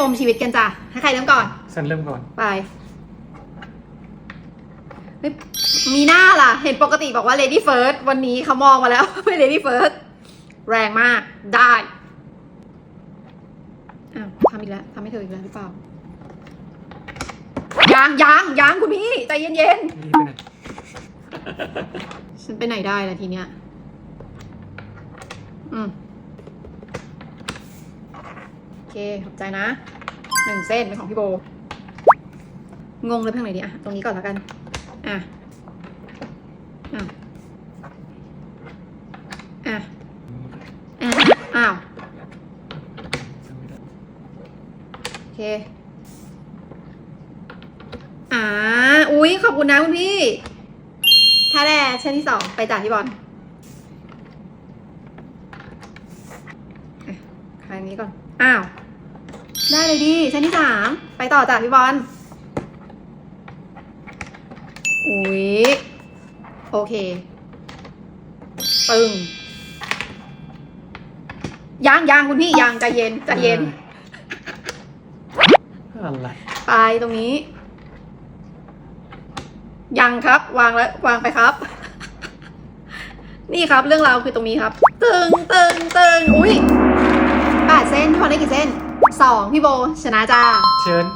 ปมชีวิตกันจ้ะให้ใครเริ่มก่อนฉันเริ่มก่อน ไปเฮ้ยมีหน้าล่ะ เห็นปกติบอกว่า lady first วันนี้เขามองมาแล้วไม่ lady first แรงมากได้อ้าวทำอีกแล้วทำให้เธออีกแล้วหรือเปล่ายังยังยังคุณพี่ใจเย็นรีบไปไหนๆฉันไปไหนได้ล่ะทีเนี้ยอืมโอ เคขอบใจนะหนึ่งเส้นเป็นของพี่โบ งงเลยเพียงไหนดีอะตรงนี้ก่อนแล้วกัน อะ อะ อะ อ้าว โอเค อ่า อุ๊ย ขอบคุณนะคุณพี่ท่าแรกเช่นที่สอง ไปจ่ายพี่บอลครั้งนี้ก่อน อ้าว ได้เลยดีเช่นที่สามไปต่อจ่ายพี่บอลอุ๊ยโอเค ปึ้งยังยังคุณพี่ยังใจเย็นใจเย็น อะไรไปตรงนี้ ยังครับ วางแล้ววางไปครับ นี่ครับเรื่องราวคือตรงนี้ครับ ตึงตึง ตึงอุ้ยแปดเส้นพี่บองพี่โบชนะจ้า เชิญ